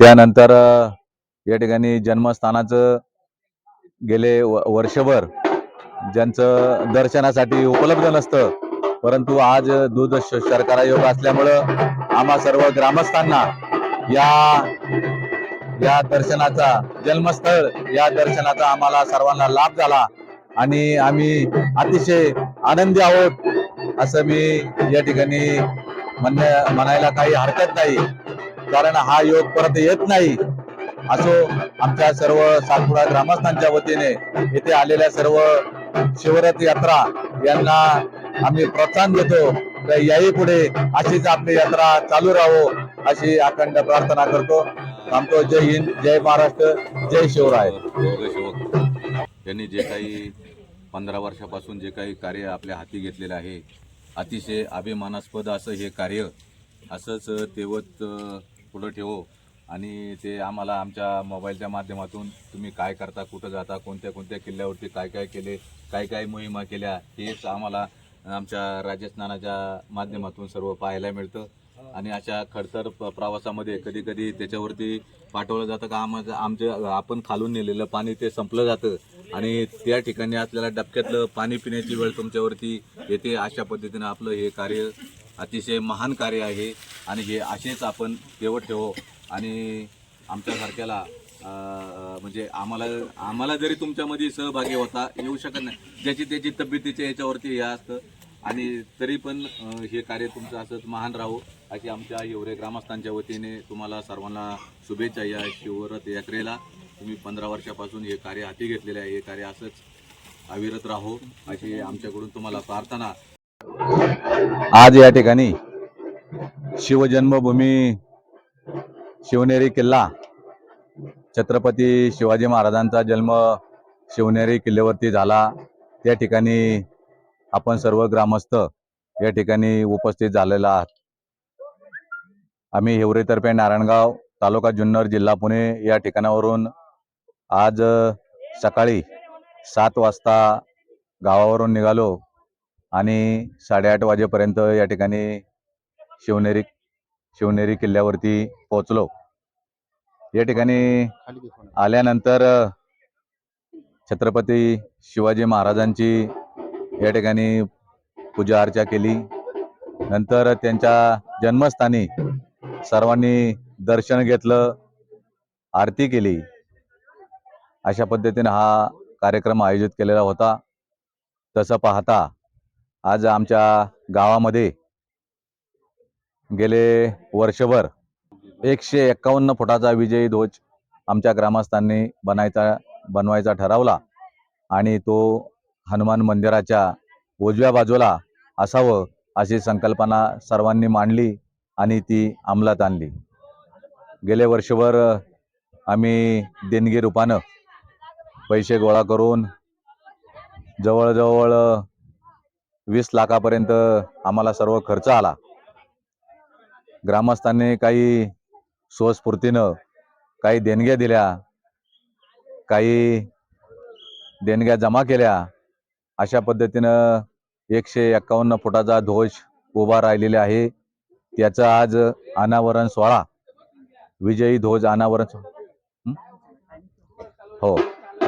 त्यानंतर या ठिकाणी जन्मस्थानाचं गेले वर्षभर ज्यांचं दर्शनासाठी उपलब्ध नसतं. परंतु आज दूध शर्करा योग असल्यामुळं आम्हा सर्व ग्रामस्थांना या या दर्शनाचा जन्मस्थळ या दर्शनाचा आम्हाला सर्वांना लाभ झाला आणि आम्ही अतिशय आनंदी आहोत असं मी या ठिकाणी म्हणण्या म्हणायला काही हरकत नाही. कारण हा योग परत येत नाही. असो आमच्या सर्व सातपुडा ग्रामस्थांच्या वतीने येथे आलेल्या सर्व शिवरथ यात्रा यांना आम्ही प्रोत्साहन देतो. तर याही पुढे अशीच आपली यात्रा चालू राहो अशी अखंड प्रार्थना करतो. थांबतो. जय हिंद जय महाराष्ट्र जय शिवराय. सेवक त्यांनी जे काही पंधरा वर्षापासून जे काही कार्य आपल्या हाती घेतलेलं आहे अतिशय अभिमानास्पद असं हे कार्य असंच तेवत खुलं पुढं ठेवो आणि ते आम्हाला आमच्या मोबाईलच्या माध्यमातून तुम्ही काय करता कुठं जाता कोणत्या कोणत्या किल्ल्यावरती काय काय केले काय काय मोहिमा केल्या हेच आम्हाला आमच्या राजस्थानाच्या माध्यमातून सर्व पाहायला मिळतं. आणि अशा खडतर प्रवासामध्ये कधी कधी त्याच्यावरती पाठवलं जातं का? आम आमचे आपण खालून नेलेलं पाणी ते संपलं जातं. आणि त्या ठिकाणी आपल्याला डबक्यातलं पाणी पिण्याची वेळ तुमच्यावरती येते. अशा पद्धतीनं आपलं हे कार्य अतिशय महान कार्य आहे. आणि हे असेच आपण तेवत ठेवो. आणि आमच्यासारख्याला म्हणजे आम्हाला आम्हाला जरी तुमच्यामध्ये सहभागी होता येऊ शकत नाही. ज्याची त्याची तब्येतीच्या याच्यावरती हे असतं. आणि तरी पण हे कार्य तुमचं असंच महान राहो अशी आमच्या एवढे ग्रामस्थांच्या वतीने तुम्हाला सर्वांना शुभेच्छा या शिवरथ यात्रेला. तुम्ही पंधरा वर्षापासून हे कार्य हाती घेतलेले आहे. हे कार्य असंच अविरत राहो अशी आमच्याकडून तुम्हाला प्रार्थना. आज या ठिकाणी शिवजन्मभूमी शिवनेरी किल्ला. छत्रपती शिवाजी महाराजांचा जन्म शिवनेरी किल्ल्यावरती झाला. त्या ठिकाणी आपण सर्व ग्रामस्थ या ठिकाणी उपस्थित झालेला आहात. आम्ही हिवरेतर्फे नारायणगाव तालुका जुन्नर जिल्हा पुणे या ठिकाणावरून आज सकाळी सात वाजता गावावरून निघालो आणि साडेआठ वाजेपर्यंत या ठिकाणी शिवनेरी शिवनेरी किल्ल्यावरती पोहोचलो. या ठिकाणी आल्यानंतर छत्रपती शिवाजी महाराजांची या ठिकाणी पूजा अर्चा केली. नंतर त्यांच्या जन्मस्थानी सर्वांनी दर्शन घेतलं आरती केली. अशा पद्धतीने हा कार्यक्रम आयोजित केलेला होता. तसं पाहता आज आमच्या गावामध्ये गेले वर्षभर एकशे एक्कावन्न फुटाचा विजयी ध्वज आमच्या ग्रामस्थांनी बनायचा बनवायचा ठरवला आणि तो हनुमान मंदिराच्या उजव्या बाजूला असावं अशी संकल्पना सर्वांनी मांडली आणि ती अंमलात आणली. गेले वर्षभर आम्ही देणगी रूपानं पैसे गोळा करून जवळजवळ वीस लाखापर्यंत आम्हाला सर्व खर्च आला. ग्रामस्थांनी काही स्वस्फूर्तीनं काही देणग्या दिल्या काही देणग्या जमा केल्या अशा पद्धतीनं एकशे एक्कावन्न फुटाचा ध्वज उभा राहिलेला आहे. त्याचा आज अनावरण सोहळा. विजयी ध्वज अनावरण हो?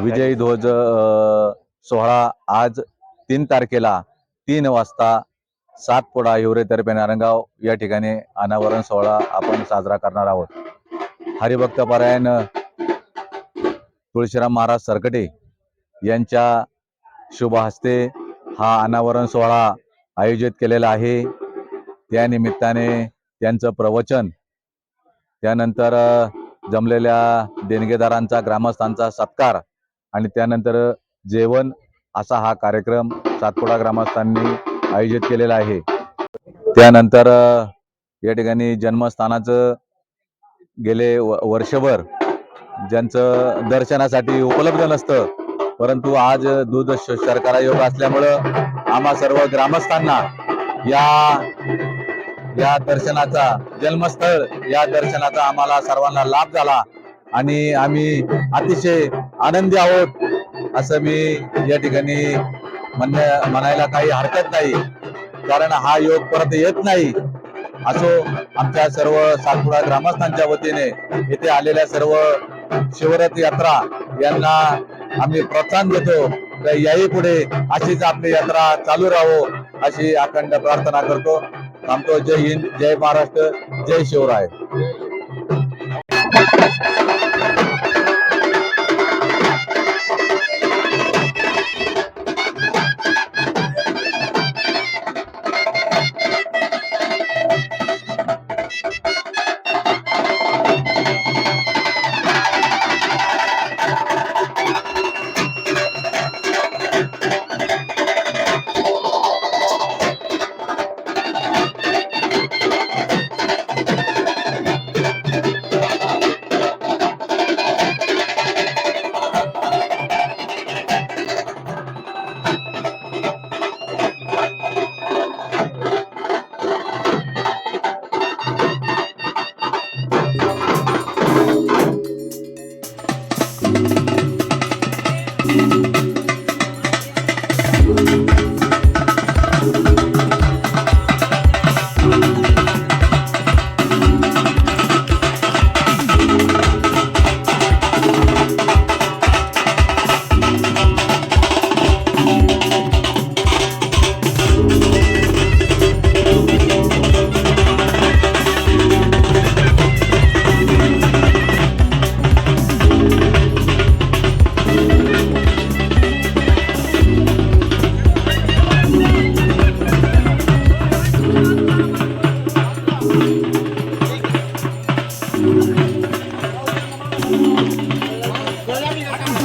विजयी ध्वज सोहळा आज तीन तारखेला तीन वाजता सातपुडा हिवरेतर्फे नारंगाव या ठिकाणी अनावरण सोहळा आपण साजरा करणार आहोत. हरिभक्त परायण तुळशीराम महाराज सरकटे यांच्या शुभ हस्ते हा अनावरण सोहळा आयोजित केलेला आहे. त्या निमित्ताने त्यांचं प्रवचन त्यानंतर जमलेल्या देणगेदारांचा ग्रामस्थांचा सत्कार आणि त्यानंतर जेवण असा हा कार्यक्रम सातपुडा ग्रामस्थांनी आयोजित केलेला आहे. त्यानंतर या ठिकाणी जन्मस्थानाचं गेले वर्षभर ज्यांचं दर्शनासाठी उपलब्ध नसतं परंतु आज दूध शर्करा योग असल्यामुळं आम्हा सर्व ग्रामस्थांना या या दर्शनाचा जन्मस्थळ या दर्शनाचा आम्हाला सर्वांना लाभ झाला आणि आम्ही अतिशय आनंदी आहोत असं मी या ठिकाणी म्हणण्या म्हणायला काही हरकत नाही. कारण हा योग परत येत नाही. असो आमच्या सर्व सातपुडा ग्रामस्थांच्या वतीने येथे आलेल्या सर्व शिवरथ यात्रा यांना आम्ही प्रोत्साहन देतो. तर याही पुढे अशीच आपली यात्रा चालू राहो अशी अखंड प्रार्थना करतो. थांबतो. जय हिंद जय महाराष्ट्र जय शिवराय.